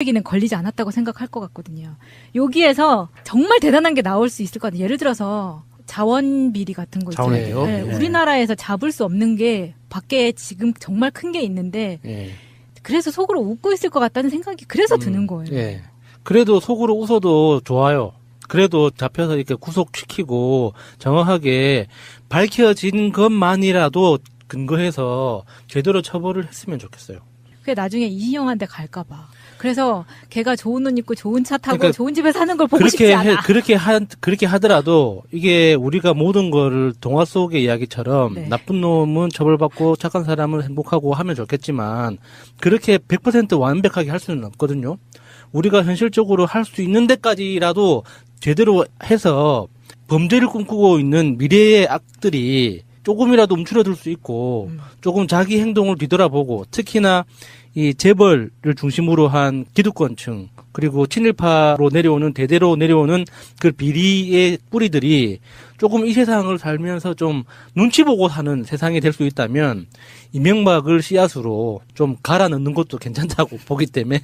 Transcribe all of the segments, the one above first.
얘기는 걸리지 않았다고 생각할 것 같거든요. 여기에서 정말 대단한 게 나올 수 있을 것 같아요. 예를 들어서 자원 비리 같은 거 있잖아요. 네, 네. 우리나라에서 잡을 수 없는 게 밖에 지금 정말 큰 게 있는데 예. 그래서 속으로 웃고 있을 것 같다는 생각이 그래서 음, 드는 거예요. 예. 그래도 속으로 웃어도 좋아요. 그래도 잡혀서 이렇게 구속시키고 정확하게 밝혀진 것만이라도 근거해서 제대로 처벌을 했으면 좋겠어요. 그게 나중에 이희영한테 갈까 봐. 그래서 걔가 좋은 옷 입고 좋은 차 타고 그러니까 좋은 집에 사는 걸 보고 싶지 그렇게 않아. 해, 그렇게 하, 그렇게 하더라도 이게 우리가 모든 거를 동화 속의 이야기처럼 네. 나쁜 놈은 처벌받고 착한 사람은 행복하고 하면 좋겠지만 그렇게 100% 완벽하게 할 수는 없거든요. 우리가 현실적으로 할 수 있는 데까지라도 제대로 해서 범죄를 꿈꾸고 있는 미래의 악들이 조금이라도 움츠러들 수 있고 음. 조금 자기 행동을 뒤돌아보고 특히나 이 재벌을 중심으로 한 기득권층 그리고 친일파로 내려오는 대대로 내려오는 그 비리의 뿌리들이 조금 이 세상을 살면서 좀 눈치 보고 사는 세상이 될 수 있다면 이명박을 씨앗으로 좀 갈아 넣는 것도 괜찮다고 보기 때문에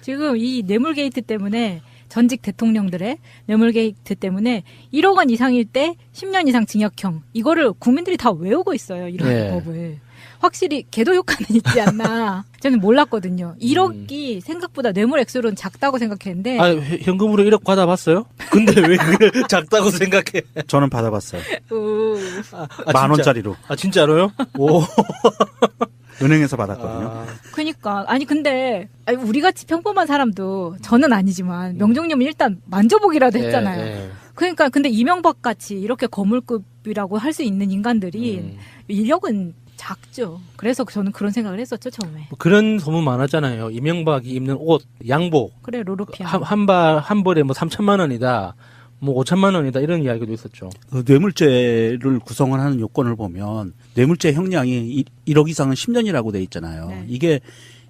지금 이 뇌물 게이트 때문에 전직 대통령들의 뇌물 게이트 때문에 1억 원 이상일 때 10년 이상 징역형 이거를 국민들이 다 외우고 있어요. 이런 네. 법을. 확실히 개도 효과는 있지 않나. 저는 몰랐거든요. 1억이 생각보다 뇌물 액수로는 작다고 생각했는데 아 회- 현금으로 1억 받아봤어요? 근데 왜 그걸 작다고 생각해? 저는 받아봤어요. 우, 아, 만 진짜? 원짜리로 아 진짜로요? 오. 은행에서 받았거든요. 아, 그니까 아니 근데 아니, 우리 같이 평범한 사람도 저는 아니지만 명종님은 일단 만져보기라도 했잖아요. 예, 예. 그러니까 근데 이명박 같이 이렇게 거물급이라고 할 수 있는 인간들이 음. 인력은 작죠. 그래서 저는 그런 생각을 했었죠 처음에. 뭐 그런 소문 많았잖아요. 이명박이 입는 옷, 양복 그래 로로피아. 한, 한 발, 한 벌에 뭐 3천만 원이다, 뭐 5천만 원이다, 이런 이야기도 있었죠. 그 뇌물죄를 구성을 하는 요건을 보면 뇌물죄 형량이 1억 이상은 10년이라고 돼 있잖아요. 네. 이게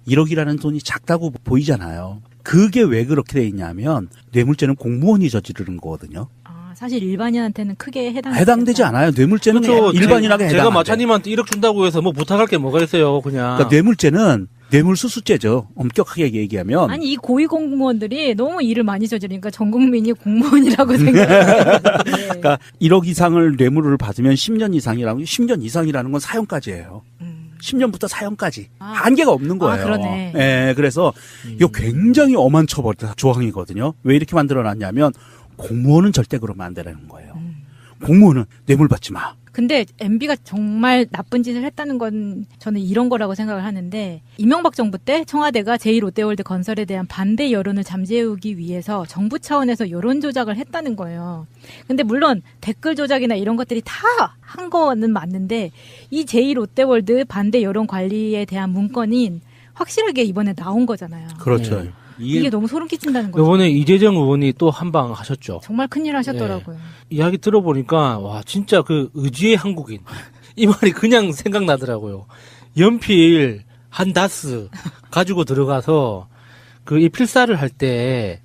1억이라는 돈이 작다고 보이잖아요. 그게 왜 그렇게 돼 있냐면 뇌물죄는 공무원이 저지르는 거거든요. 아, 사실 일반인한테는 크게 해당 해당되지 않아요. 뇌물죄는 일반인에게 제- 해당 제가. 마차님한테 1억 준다고 해서 뭐 부탁할 게 뭐가 있어요, 그냥. 그러니까 뇌물죄는 뇌물수수죄죠. 엄격하게 얘기하면 아니 이 고위 공무원들이 너무 일을 많이 저지르니까 전 국민이 공무원이라고 생각해요. 네. 그러니까 1억 이상을 뇌물을 받으면 10년 이상이라고 10년 이상이라는 건 사형까지예요. 음. 10년부터 사형까지 아. 한계가 없는 거예요. 아, 그러네. 예, 그래서 이거 굉장히 엄한 처벌 조항이거든요. 왜 이렇게 만들어놨냐면 공무원은 절대 그러면 안 되라는 거예요. 음. 공무원은 뇌물 받지 마. 근데 MB가 정말 나쁜 짓을 했다는 건 저는 이런 거라고 생각을 하는데 이명박 정부 때 청와대가 제2롯데월드 건설에 대한 반대 여론을 잠재우기 위해서 정부 차원에서 여론 조작을 했다는 거예요. 근데 물론 댓글 조작이나 이런 것들이 다 한 거는 맞는데 이 제2롯데월드 반대 여론 관리에 대한 문건이 확실하게 이번에 나온 거잖아요. 그렇죠. 네. 이게 이게 너무 소름 끼친다는 거죠. 이번에 이재정 의원이 또 한 방 하셨죠. 정말 큰일 하셨더라고요. 이야기 들어보니까, 와, 진짜 그 의지의 한국인. 이 말이 그냥 생각나더라고요. 연필 한 다스 가지고 들어가서 그 이 필사를 할 때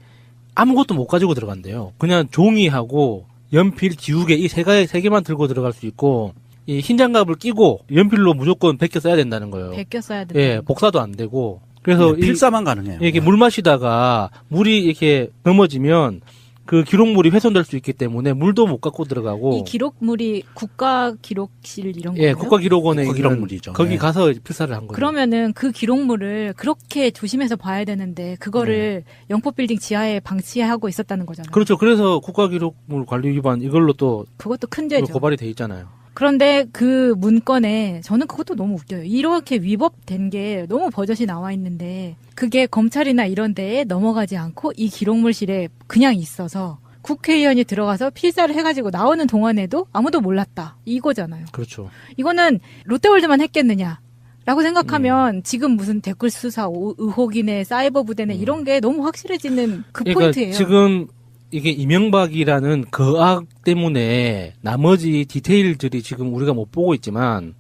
아무것도 못 가지고 들어간대요. 그냥 종이하고 연필, 지우개 이세 개, 세 개만 들고 들어갈 수 있고 이 흰 장갑을 끼고 연필로 무조건 베껴 써야 된다는 거예요. 베껴 써야 된다. 예, 복사도 안 되고. 그래서 이- 필사만 가능해요. 이게 물 마시다가 물이 이렇게 넘어지면 그 기록물이 훼손될 수 있기 때문에 물도 못 갖고 들어가고 이 기록물이 국가 기록실 이런 예 거예요? 국가 기록원에 국가 있는 기록물이죠. 거기 네. 가서 필사를 한 거예요. 그러면은 그 기록물을 그렇게 조심해서 봐야 되는데 그거를 영포 빌딩 지하에 방치하고 있었다는 거잖아요. 네. 그렇죠. 그래서 국가 기록물 관리 위반 이걸로 또 그것도 큰 죄죠. 고발이 돼 있잖아요. 그런데 그 문건에 저는 그것도 너무 웃겨요. 이렇게 위법된 게 너무 버젓이 나와 있는데 그게 검찰이나 이런 데에 넘어가지 않고 이 기록물실에 그냥 있어서 국회의원이 들어가서 필사를 해가지고 나오는 동안에도 아무도 몰랐다. 이거잖아요. 그렇죠. 이거는 롯데월드만 했겠느냐? 라고 생각하면 지금 무슨 댓글 수사 오- 의혹이네 사이버 부대네 음. 이런 게 너무 확실해지는 그 그러니까 포인트예요. 지금 이게 이명박이라는 거악 때문에 나머지 디테일들이 지금 우리가 못 보고 있지만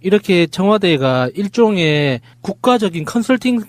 이렇게 청와대가 일종의 국가적인 컨설팅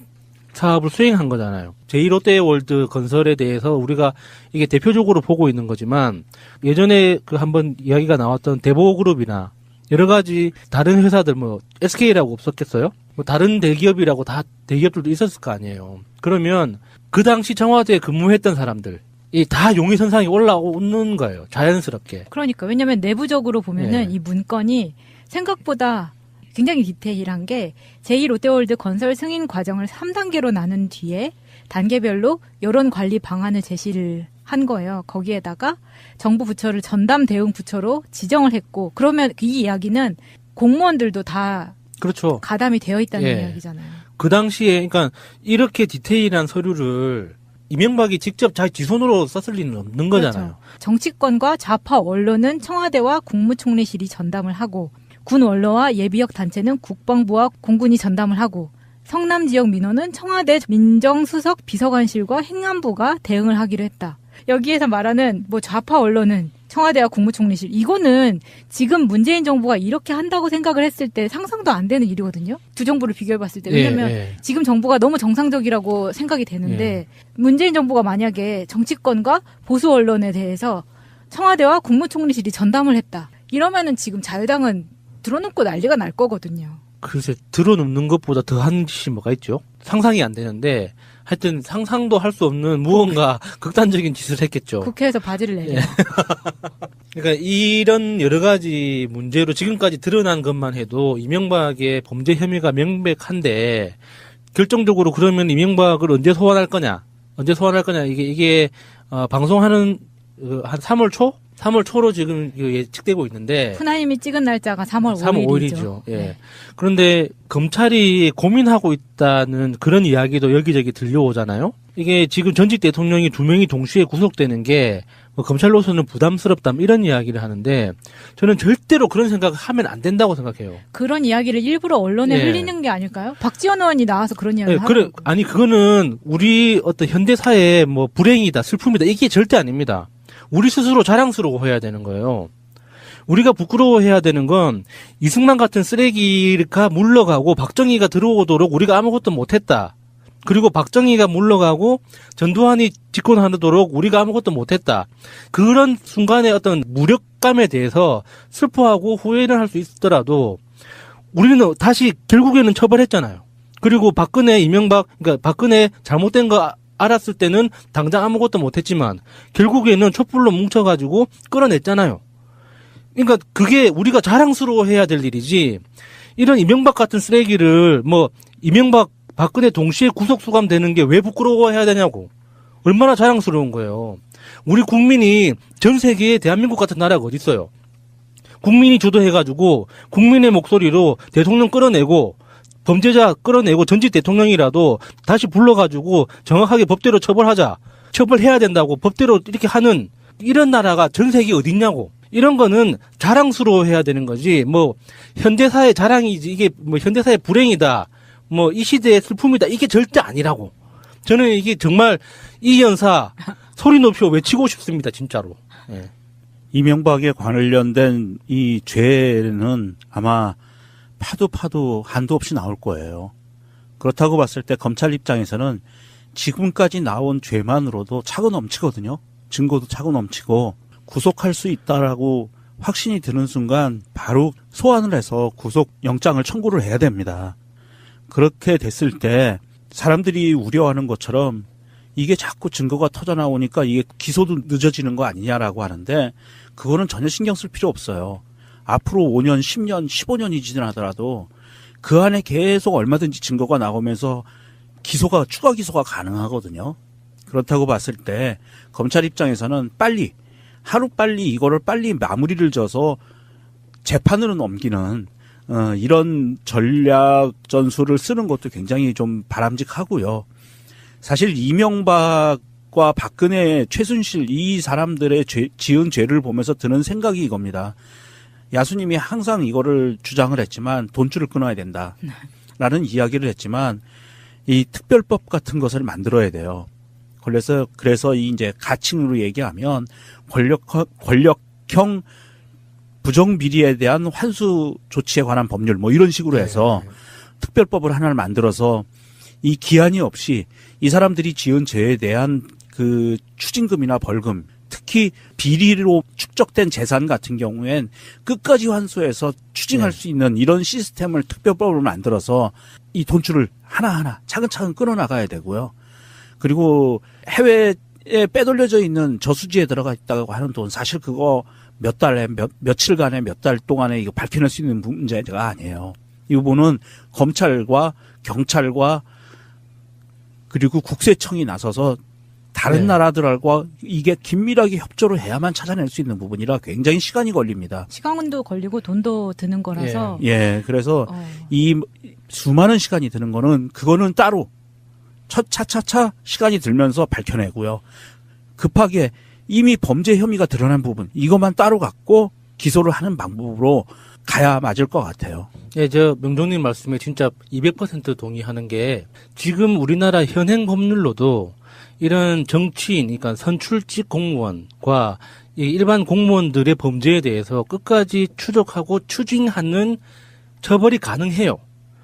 사업을 수행한 거잖아요. 제1롯데월드 건설에 대해서 우리가 이게 대표적으로 보고 있는 거지만 예전에 그 한번 이야기가 나왔던 대보그룹이나 여러 가지 다른 회사들 뭐 SK라고 없었겠어요? 뭐 다른 대기업이라고 다 대기업들도 있었을 거 아니에요. 그러면 그 당시 청와대에 근무했던 사람들 이 다 용의 선상에 올라오는 거예요. 자연스럽게. 그러니까 왜냐하면 내부적으로 보면은 네. 이 문건이 생각보다 굉장히 디테일한 게 제2롯데월드 건설 승인 과정을 3단계로 나눈 뒤에 단계별로 여론 관리 방안을 제시를 한 거예요. 거기에다가 정부 부처를 전담 대응 부처로 지정을 했고 그러면 이 이야기는 공무원들도 다 그렇죠. 가담이 되어 있다는 예. 이야기잖아요. 그 당시에 그러니까 이렇게 디테일한 서류를 이명박이 직접 자기 손으로 썼을 리는 없는 거잖아요. 그렇죠. 정치권과 좌파 언론은 청와대와 국무총리실이 전담을 하고 군 원로와 예비역 단체는 국방부와 공군이 전담을 하고 성남 지역 민원은 청와대 민정수석 비서관실과 행안부가 대응을 하기로 했다. 여기에서 말하는 뭐 좌파 언론은 청와대와 국무총리실 이거는 지금 문재인 정부가 이렇게 한다고 생각을 했을 때 상상도 안 되는 일이거든요. 두 정부를 비교해 봤을 때 왜냐면 예, 예. 지금 정부가 너무 정상적이라고 생각이 되는데 문재인 정부가 만약에 정치권과 보수 언론에 대해서 청와대와 국무총리실이 전담을 했다. 이러면은 지금 자유당은 들어놓고 난리가 날 거거든요. 글쎄 들어눕는 것보다 더한 짓이 뭐가 있죠? 상상이 안 되는데 하여튼 상상도 할 수 없는 무언가 극단적인 짓을 했겠죠. 국회에서 바지를 내려. 그러니까 이런 여러 가지 문제로 지금까지 드러난 것만 해도 이명박의 범죄 혐의가 명백한데 결정적으로 그러면 이명박을 언제 소환할 거냐? 언제 소환할 거냐? 이게 이게 어, 방송하는 어, 한 3월 초? 3월 초로 지금 그 예측되고 있는데 푸나님이 찍은 날짜가 3월 3월 5일이죠. 5일이죠. 예. 그런데 검찰이 고민하고 있다는 그런 이야기도 여기저기 들려오잖아요. 이게 지금 전직 대통령이 두 명이 동시에 구속되는 게 뭐 검찰로서는 부담스럽다 뭐 이런 이야기를 하는데 저는 절대로 그런 생각을 하면 안 된다고 생각해요. 그런 이야기를 일부러 언론에 예. 흘리는 게 아닐까요? 박지원 의원이 나와서 그런 이야기를 예, 그래 아니 그거는 우리 어떤 현대 사회의 뭐 불행이다 슬픔이다 이게 절대 아닙니다. 우리 스스로 자랑스러워해야 되는 거예요. 우리가 부끄러워해야 되는 건 이승만 같은 쓰레기가 물러가고 박정희가 들어오도록 우리가 아무것도 못했다. 그리고 박정희가 물러가고 전두환이 집권하도록 우리가 아무것도 못했다. 그런 순간의 어떤 무력감에 대해서 슬퍼하고 후회를 할 수 있더라도 우리는 다시 결국에는 처벌했잖아요. 그리고 박근혜, 이명박, 그러니까 박근혜 잘못된 거 알았을 때는 당장 아무것도 못했지만 결국에는 촛불로 뭉쳐가지고 끌어냈잖아요. 그러니까 그게 우리가 자랑스러워해야 될 일이지. 이런 이명박 같은 쓰레기를 뭐 이명박, 박근혜 동시에 구속 수감되는 게 왜 부끄러워해야 되냐고. 얼마나 자랑스러운 거예요. 우리 국민이 전 세계에 대한민국 같은 나라가 어디 있어요? 국민이 주도해가지고 국민의 목소리로 대통령 끌어내고 범죄자 끌어내고 전직 대통령이라도 다시 불러가지고 정확하게 법대로 처벌하자. 처벌해야 된다고 법대로 이렇게 하는 이런 나라가 전 세계에 어디 있냐고. 이런 거는 자랑스러워 해야 되는 거지. 뭐 현대사의 자랑이지 이게 뭐 현대사의 불행이다. 뭐 이 시대의 슬픔이다. 이게 절대 아니라고. 저는 이게 정말 이 연사 소리 높여 외치고 싶습니다. 진짜로. 예. 이명박에 관련된 이 죄는 아마 파도 파도 한도 없이 나올 거예요. 그렇다고 봤을 때 검찰 입장에서는 지금까지 나온 죄만으로도 차고 넘치거든요. 증거도 차고 넘치고 구속할 수 있다라고 확신이 드는 순간 바로 소환을 해서 구속 영장을 청구를 해야 됩니다. 그렇게 됐을 때 사람들이 우려하는 것처럼 이게 자꾸 증거가 터져 나오니까 이게 기소도 늦어지는 거 아니냐라고 하는데 그거는 전혀 신경 쓸 필요 없어요. 앞으로 5년, 10년, 15년이 지나더라도 그 안에 계속 얼마든지 증거가 나오면서 기소가 추가 기소가 가능하거든요. 그렇다고 봤을 때 검찰 입장에서는 빨리 하루 빨리 이거를 빨리 마무리를 져서 재판으로 넘기는 어, 이런 전략 전술을 쓰는 것도 굉장히 좀 바람직하고요. 사실 이명박과 박근혜, 최순실 이 사람들의 죄, 지은 죄를 보면서 드는 생각이 이겁니다. 야수님이 항상 이거를 주장을 했지만 돈줄을 끊어야 된다. 라는 이야기를 했지만 이 특별법 같은 것을 만들어야 돼요. 그래서 그래서 이 이제 가칭으로 얘기하면 권력 권력형 부정 비리에 대한 환수 조치에 관한 법률 뭐 이런 식으로 해서 특별법을 하나를 만들어서 이 기한이 없이 이 사람들이 지은 죄에 대한 그 추징금이나 벌금 특히 비리로 축적된 재산 같은 경우엔 끝까지 환수해서 추징할 네. 수 있는 이런 시스템을 특별법을 만들어서 이 돈줄을 하나하나 차근차근 끊어나가야 되고요. 그리고 해외에 빼돌려져 있는 저수지에 들어가 있다고 하는 돈 사실 그거 몇 달에 몇 며칠간에 몇 달 동안에 이거 밝혀낼 수 있는 문제가 아니에요. 이 부분은 검찰과 경찰과 그리고 국세청이 나서서 다른 네. 나라들과 이게 긴밀하게 협조를 해야만 찾아낼 수 있는 부분이라 굉장히 시간이 걸립니다. 시간도 걸리고 돈도 드는 거라서 예, 그래서 어, 이 수많은 시간이 드는 거는 그거는 따로 첫 차차차 시간이 들면서 밝혀내고요. 급하게 이미 범죄 혐의가 드러난 부분 이것만 따로 갖고 기소를 하는 방법으로 가야 맞을 것 같아요. 예, 저 명종님 말씀에 진짜 200% 동의하는 게 지금 우리나라 현행 법률로도 이런 정치인, 그러니까 선출직 공무원과 이 일반 공무원들의 범죄에 대해서 끝까지 추적하고 추징하는 처벌이 가능해요.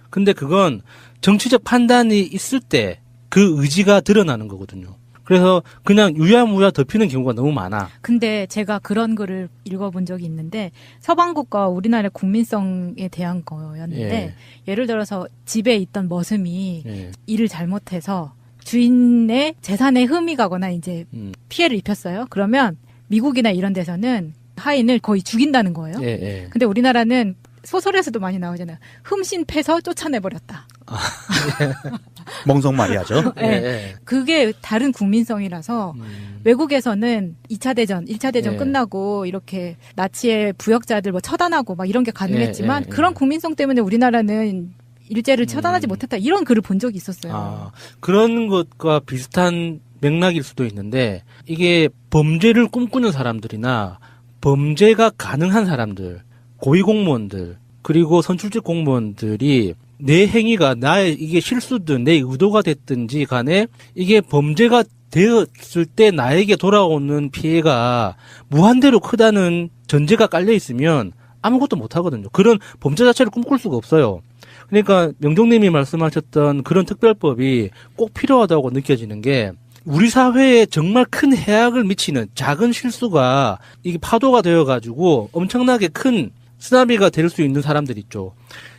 근데 그건 정치적 판단이 있을 때 그 의지가 드러나는 거거든요. 그래서 그냥 유야무야 덮이는 경우가 너무 많아. 근데 제가 그런 글을 읽어본 적이 있는데 서방국과 우리나라의 국민성에 대한 거였는데 예. 를 들어서 집에 있던 머슴이 예. 일을 잘못해서 주인의 재산에 흠이 가거나 이제 음. 피해를 입혔어요. 그러면 미국이나 이런 데서는 하인을 거의 죽인다는 거예요. 예, 예. 근데 우리나라는 소설에서도 많이 나오잖아요. 흠신 패서 쫓아내버렸다. 멍석말이하죠. 예. 예. 그게 다른 국민성이라서 음. 외국에서는 2차 대전, 1차 대전 예. 끝나고 이렇게 나치의 부역자들 뭐 처단하고 막 이런 게 가능했지만 예, 예, 예. 그런 국민성 때문에 우리나라는 일제를 처단하지 음. 못했다. 이런 글을 본 적이 있었어요. 아, 그런 것과 비슷한 맥락일 수도 있는데 이게 범죄를 꿈꾸는 사람들이나 범죄가 가능한 사람들, 고위공무원들, 그리고 선출직 공무원들이 내 행위가 나의 이게 실수든 내 의도가 됐든지 간에 이게 범죄가 되었을 때 나에게 돌아오는 피해가 무한대로 크다는 전제가 깔려 있으면 아무것도 못 하거든요. 그런 범죄 자체를 꿈꿀 수가 없어요. 그러니까 명종님이 말씀하셨던 그런 특별법이 꼭 필요하다고 느껴지는 게 우리 사회에 정말 큰 해악을 미치는 작은 실수가 이게 파도가 되어 가지고 엄청나게 큰 쓰나미가 될 수 있는 사람들 있죠.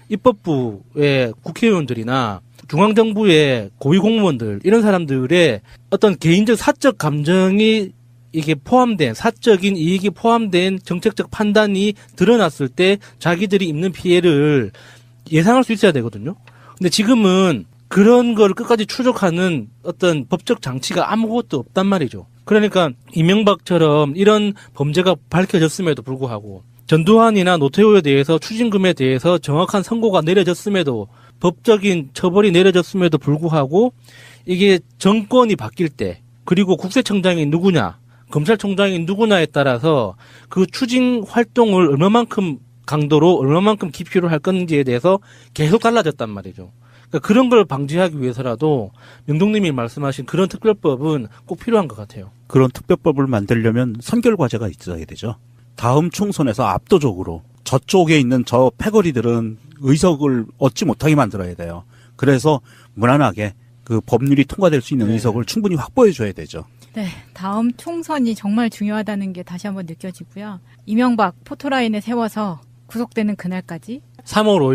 입법부의 국회의원들이나 중앙정부의 고위공무원들 이런 사람들의 어떤 개인적 사적 감정이 이게 포함된 사적인 이익이 포함된 정책적 판단이 드러났을 때 자기들이 입는 피해를 예상할 수 있어야 되거든요. 근데 지금은 그런 걸 끝까지 추적하는 어떤 법적 장치가 아무것도 없단 말이죠. 그러니까 이명박처럼 이런 범죄가 밝혀졌음에도 불구하고 전두환이나 노태우에 대해서 추징금에 대해서 정확한 선고가 내려졌음에도 법적인 처벌이 내려졌음에도 불구하고 이게 정권이 바뀔 때 그리고 국세청장이 누구냐 검찰총장이 누구냐에 따라서 그 추징 활동을 얼마만큼 강도로 얼마만큼 깊이로 할 건지에 대해서 계속 달라졌단 말이죠. 그러니까 그런 걸 방지하기 위해서라도 명동님이 말씀하신 그런 특별법은 꼭 필요한 것 같아요. 그런 특별법을 만들려면 선결 과제가 있어야 되죠. 다음 총선에서 압도적으로 저쪽에 있는 저 패거리들은 의석을 얻지 못하게 만들어야 돼요. 그래서 무난하게 그 법률이 통과될 수 있는 네. 의석을 충분히 확보해 줘야 되죠. 네, 다음 총선이 정말 중요하다는 게 다시 한번 느껴지고요. 이명박 포토라인에 세워서 구속되는 그날까지? 3월 5일